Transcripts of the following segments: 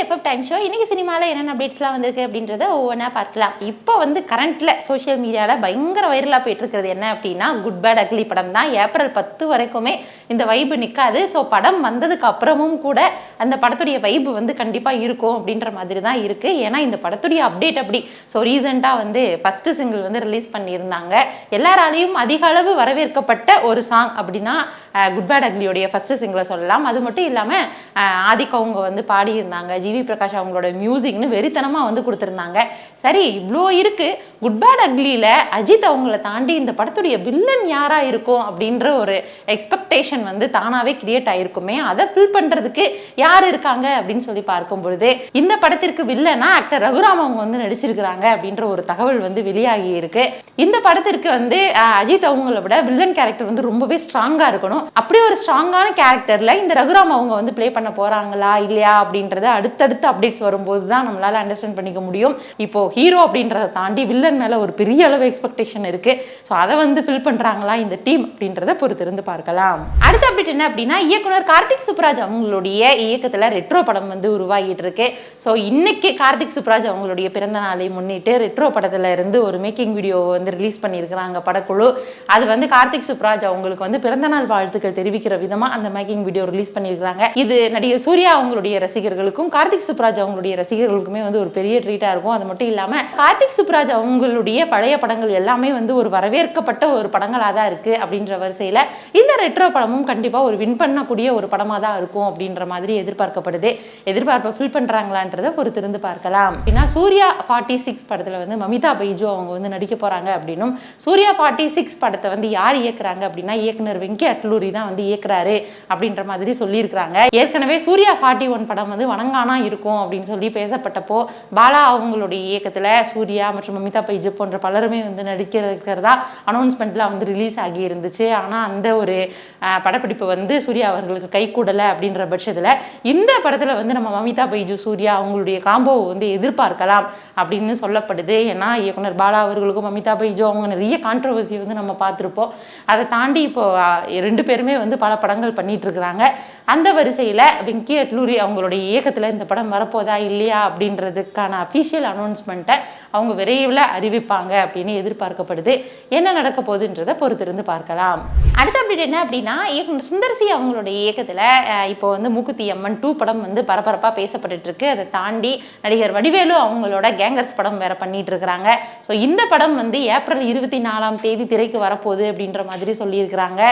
FF time show இன்னைக்கு சினிமாவில் என்னென்ன அப்டேட்ஸ்லாம் வந்திருக்கு அப்படின்றத ஒவ்வொன்றா பார்க்கலாம். இப்போ வந்து கரண்ட்டில் சோஷியல் மீடியாவில் பயங்கர வைரலாக போயிட்டு இருக்கிறது என்ன அப்படின்னா குட் பேட் அக்லி படம் தான். ஏப்ரல் பத்து வரைக்குமே இந்த வைப்பு நிற்காது ஸோ படம் வந்ததுக்கு அப்புறமும் கூட அந்த படத்துடைய வைப்பு வந்து கண்டிப்பாக இருக்கும் அப்படின்ற மாதிரி தான் இருக்குது ஏன்னா இந்த படத்துடைய அப்டேட் அப்படி ஸோ ரீசெண்டாக வந்து ஃபஸ்ட்டு சிங்கிள் வந்து ரிலீஸ் பண்ணியிருந்தாங்க. எல்லாராலையும் அதிக அளவு வரவேற்கப்பட்ட ஒரு சாங் அப்படின்னா குட் பேட் அக்லியோடைய ஃபஸ்ட்டு சிங்கிளை சொல்லலாம். அது மட்டும் இல்லாமல் ஆதிக்கவங்க வந்து பாடியிருந்தாங்க. ஜி ஜிவி பிரகாஷ் அவங்களோட மியூசிக்னு வெறித்தனமாக வந்து கொடுத்துருந்தாங்க. சரி இவ்வளோ இருக்குது குட் பேட் அக்லியில் அஜித் அவங்கள தாண்டி இந்த படத்துடைய வில்லன் யாராக இருக்கும் அப்படின்ற ஒரு எக்ஸ்பெக்டேஷன் வந்து தானாகவே கிரியேட் ஆகிருக்குமே அதை ஃபில் பண்ணுறதுக்கு யார் இருக்காங்க அப்படின்னு சொல்லி பார்க்கும் பொழுது இந்த படத்திற்கு வில்லனா ஆக்டர் ரகுராம் அவங்க வந்து நடிச்சிருக்கிறாங்க அப்படின்ற ஒரு தகவல் வந்து வெளியாகி இருக்கு. இந்த படத்திற்கு வந்து அஜித் அவங்கள விட வில்லன் கேரக்டர் வந்து ரொம்பவே ஸ்ட்ராங்காக இருக்கணும். அப்படி ஒரு ஸ்ட்ராங்கான கேரக்டர்ல இந்த ரகுராம் அவங்க வந்து ப்ளே பண்ண போறாங்களா இல்லையா அப்படின்றத அடுத்தடுத்த அப்டேட்ஸ் வரும்போது தான் நம்மளால அண்டர்ஸ்டாண்ட் பண்ணிக்க முடியும். இப்போ ஹீரோ அப்படின்றத தாண்டி வில்லன் மேல ஒரு பெரிய அளவு எக்ஸ்பெக்டேஷன் இருக்கு. ஸோ அதை வந்து ஃபில் பண்றாங்களா இந்த டீம் அப்படின்றத பொறுத்திருந்து பார்க்கலாம். அடுத்த அப்டேட் என்ன அப்படின்னா இயக்குனர் கார்த்திக் சுப்ராஜ் அவங்களுடைய இயக்கத்துல ரெட்ரோ படம் வந்து உருவாகிட்டு இருக்கு. ஸோ இன்னைக்கு கார்த்திக் சுப்ராஜ் அவங்களுடைய பிறந்த நாளை முன்னிட்டு ரெட்ரோ படத்துல இருந்து ஒரு மேக்கிங் வீடியோ வந்து ரிலீஸ் பண்ணியிருக்கிறாங்க படக்குழு. அது வந்து கார்த்திக் சுப்ராஜ் அவங்களுக்கு வந்து பிறந்தநாள் வாழ்த்துக்கள் தெரிவிக்கிற விதமா அந்த மேக்கிங் வீடியோ ரிலீஸ் பண்ணியிருக்கிறாங்க. இது நடிகர் சூர்யா அவங்களுடைய ரசிகர்களுக்கும் கார்த்திக் சுப்ராஜ் அவங்களுடைய ரசிகர்களுக்குமே வந்து ஒரு பெரிய ட்ரீட்டா இருக்கும். அது மட்டும் இல்லாம கார்த்திக் சுப்ராஜ் அவங்களுடைய பழைய படங்கள் எல்லாமே வந்து ஒரு வரவேற்கப்பட்ட ஒரு படங்களாக தான் இருக்கு அப்படின்ற வரிசையில இந்த ரெட்ரோ படமும் கண்டிப்பா ஒரு வின் பண்ணக்கூடிய ஒரு படமா தான் இருக்கும் அப்படின்ற மாதிரி எதிர்பார்க்கப்படுது. எதிர்பார்ப்பை ஃபில் பண்றாங்களான்றதை பொறுத்திருந்து பார்க்கலாம். அப்படின்னா சூர்யா ஃபார்ட்டி சிக்ஸ் படத்துல வந்து மமிதா பைஜு அவங்க வந்து நடிக்க போறாங்க அப்படின்னும் சூர்யா ஃபார்ட்டி சிக்ஸ் படத்தை வந்து யார் இயக்குறாங்க அப்படின்னா இயக்குனர் வெங்கி அட்லூரி தான் வந்து இயக்குறாரு அப்படின்ற மாதிரி சொல்லியிருக்கிறாங்க. ஏற்கனவே சூர்யா ஃபார்ட்டி ஒன் படம் வந்து வணங்கான இருக்கும் அப்படின்னு சொல்லி பேசப்பட்டப்போ பாலா அவங்களுடைய இயக்கத்தில் சூர்யா மற்றும் மமிதா பைஜு போன்ற பலருமே வந்து நடிக்கிறதா அனௌன்ஸ்மெண்ட்லாம் வந்து ரிலீஸ் ஆகி இருந்துச்சு. ஆனால் அந்த ஒரு படப்பிடிப்பு வந்து சூர்யா அவர்களுக்கு கை கூடலை அப்படின்ற பட்சத்தில் இந்த படத்தில் வந்து நம்ம மமிதா பைஜு சூர்யா அவங்களுடைய காம்போவை வந்து எதிர்பார்க்கலாம் அப்படின்னு சொல்லப்படுது. ஏன்னா இயக்குனர் பாலா அவர்களுக்கும் மமிதா பைஜு அவங்க நிறைய கான்ட்ரவர்சி வந்து நம்ம பார்த்துருப்போம். அதை தாண்டி இப்போ ரெண்டு பேருமே வந்து பல படங்கள் பண்ணிட்டு இருக்கிறாங்க. அந்த வரிசையில் வெங்கி அட்லூரி அவங்களுடைய இயக்கத்தில் இந்த படம் வரப்போதா இல்லையா அப்படின்றதுக்கான அஃபீஷியல் அனௌன்ஸ்மெண்ட்டை அவங்க விரைவில் அறிவிப்பாங்க அப்படின்னு எதிர்பார்க்கப்படுது. என்ன நடக்க போகுதுன்றதை பொறுத்திருந்து பார்க்கலாம். அடுத்த அப்டேட் என்ன அப்படின்னா இயக்குனர் சுந்தர்சி அவங்களுடைய இயக்கத்தில் இப்போ வந்து மூக்குத்தி அம்மன் டூ படம் வந்து பரபரப்பாக பேசப்பட்டுட்டு இருக்கு. அதை தாண்டி நடிகர் வடிவேலு அவங்களோட கேங்கர்ஸ் படம் வேற பண்ணிட்டு இருக்கிறாங்க. ஸோ இந்த படம் வந்து ஏப்ரல் இருபத்தி நாலாம் தேதி திரைக்கு வரப்போகுது அப்படின்ற மாதிரி சொல்லியிருக்கிறாங்க.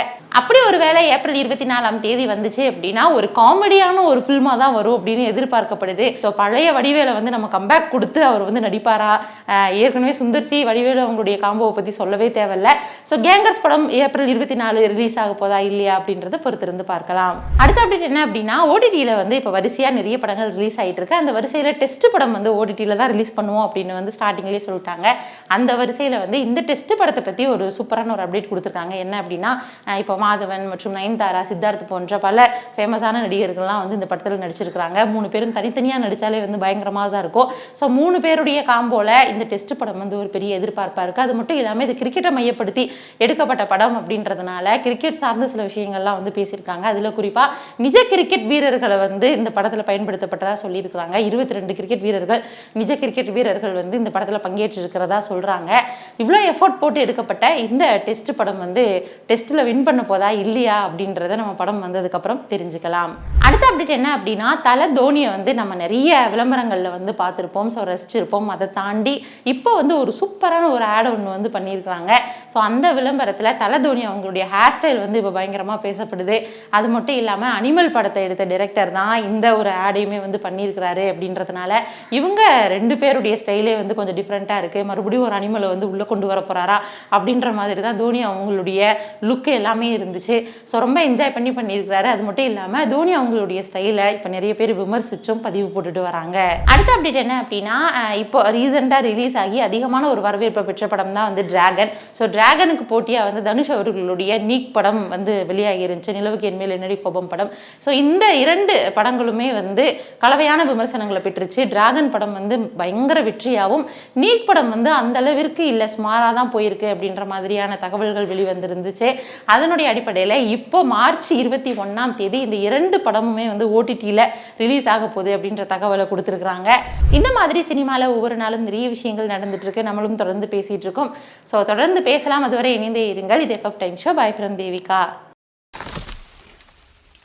அப்படி ஒரு வேளை ஏப்ரல் இருபத்தி நாலாம் தேதி வந்துச்சு அப்படின்னா ஒரு காமெடியான ஒரு ஃபில்மாக தான் வரும் அப்படின்னு எதிர்பார்க்கப்படுது. ஸோ பழைய வடிவேலை வந்து நம்ம கம்பேக் கொடுத்து அவர் வந்து நடிப்பாரா? ஏற்கனவே சுந்தர்சி வடிவேலு அவங்களுடைய காம்போவை பற்றி சொல்லவே தேவையில்ல. ஸோ கேங்கர்ஸ் படம் ஏப்ரல் இருபத்தி நாலு ரிலீஸ் ஆக போதா இல்லையா அப்படின்றத பொறுத்திருந்து பார்க்கலாம். அடுத்த அப்டேட் என்ன அப்படின்னா ஓடிடியில் வந்து இப்போ வரிசையாக நிறைய படங்கள் ரிலீஸ் ஆகிட்டு இருக்கு. அந்த வரிசையில் டெஸ்ட் படம் வந்து ஓடிடியில் தான் ரிலீஸ் பண்ணுவோம் அப்படின்னு வந்து ஸ்டார்டிங்லேயே சொல்லிட்டாங்க. அந்த வரிசையில் வந்து இந்த டெஸ்ட் படத்தை பற்றி ஒரு சூப்பரான ஒரு அப்டேட் கொடுத்துருக்காங்க. என்ன அப்படின்னா இப்போ மாதவன் மற்றும் நயன்தாரா சித்தார்த் போன்ற பல ஃபேமஸான நடிகர்கள்லாம் வந்து இந்த படத்தில் நடிச்சிருக்கிறாங்க. மூணு பேரும் தனித்தனியாக நடித்தாலே வந்து பயங்கரமாக தான் இருக்கும். ஸோ மூணு பேருடைய காம்போல இந்த டெஸ்ட் படம் வந்து ஒரு பெரிய எதிர்பார்ப்பாக இருக்குது அது மட்டும் இல்லாமல் இது கிரிக்கெட்டை மையப்படுத்தி எடுக்கப்பட்ட படம் அப்படின்றதுனால கிரிக்கெட் சார்ந்த சில விஷயங்கள்லாம் வந்து பேசியிருக்காங்க. அதில் குறிப்பாக நிஜ கிரிக்கெட் வீரர்களை வந்து இந்த படத்தில் பயன்படுத்தப்பட்டதா சொல்லியிருக்கிறாங்க. இருபத்தி ரெண்டு கிரிக்கெட் வீரர்கள் நிஜ கிரிக்கெட் வீரர்கள் வந்து இந்த படத்தில் பங்கேற்று இருக்கிறதா சொல்கிறாங்க இவ்வளோ எஃபோர்ட் போட்டு எடுக்கப்பட்ட இந்த டெஸ்ட் படம் வந்து டெஸ்ட்டில் வின் பண்ண போதா இல்லையா அப்படின்றத நம்ம படம் வந்ததுக்கப்புறம் தெரிஞ்சுக்கலாம். அடுத்த அப்டேட் என்ன அப்படின்னா தலை தோனியை வந்து நம்ம நிறைய விளம்பரங்களில் வந்து பார்த்துருப்போம். ஸோ ரசிச்சிருப்போம். அதை தாண்டி இப்போ வந்து ஒரு சூப்பரான ஒரு ஆட் ஒன்று வந்து பண்ணியிருக்கிறாங்க. ஸோ அந்த விளம்பரத்தில் தலை தோனி அவங்களுடைய ஹேர் ஸ்டைல் வந்து இப்போ பயங்கரமாக பேசப்படுது. அது மட்டும் இல்லாமல் அனிமல் படத்தை எடுத்த டிரெக்டர் தான் இந்த ஒரு ஆடையுமே வந்து பண்ணியிருக்கிறாரு அப்படின்றதுனால இவங்க ரெண்டு பேருடைய ஸ்டைலே வந்து கொஞ்சம் டிஃப்ரெண்ட்டாக இருக்குது மறுபடியும் ஒரு அனிமலை வந்து உள்ளே கொண்டு வர போகிறாரா அப்படின்ற மாதிரி தான் தோனி அவங்களுடைய லுக் எல்லாமே இருந்துச்சு. ஸோ ரொம்ப என்ஜாய் பண்ணி பண்ணியிருக்கிறாரு. அது மட்டும் இல்லாமல் தோனி அவங்களுடைய ஸ்டைலை இப்போ நிறைய பேர் விமர்சிச்சு விமர்சிச்சும் பதிவு போட்டுட்டு வராங்க. அடுத்த அப்டேட் என்ன அப்படின்னா இப்போ ரீசெண்டாக ரிலீஸ் ஆகி அதிகமான ஒரு வரவேற்பை பெற்ற படம் தான் வந்து டிராகன் ஸோ டிராகனுக்கு போட்டியாக வந்து தனுஷ் அவர்களுடைய நீக் படம் வந்து வெளியாகி இருந்துச்சு நிலவுக்கு என்மேல் என்னடி கோபம் படம். ஸோ இந்த இரண்டு படங்களுமே வந்து கலவையான விமர்சனங்களை பெற்றுச்சு. டிராகன் படம் வந்து பயங்கர வெற்றியாகவும் நீட் படம் வந்து அந்த அளவிற்கு இல்லை சுமாராக தான் போயிருக்கு அப்படின்ற மாதிரியான தகவல்கள் வெளிவந்திருந்துச்சு. அதனுடைய அடிப்படையில் இப்போ மார்ச் இருபத்தி ஒன்றாம் தேதி இந்த இரண்டு படமுமே வந்து ஓடிடியில் ரிலீஸ் ஆக ஆக போகுது அப்படின்ற தகவலை கொடுத்துருக்குறாங்க. இந்த மாதிரி சினிமாவில் ஒவ்வொரு நாளும் நிறைய விஷயங்கள் நடந்துட்டு இருக்கு. நம்மளும் தொடர்ந்து பேசிட்டு இருக்கோம். ஸோ தொடர்ந்து பேசலாம். அதுவரை இணைந்தே இருங்கள். இது FF time show bye from Devika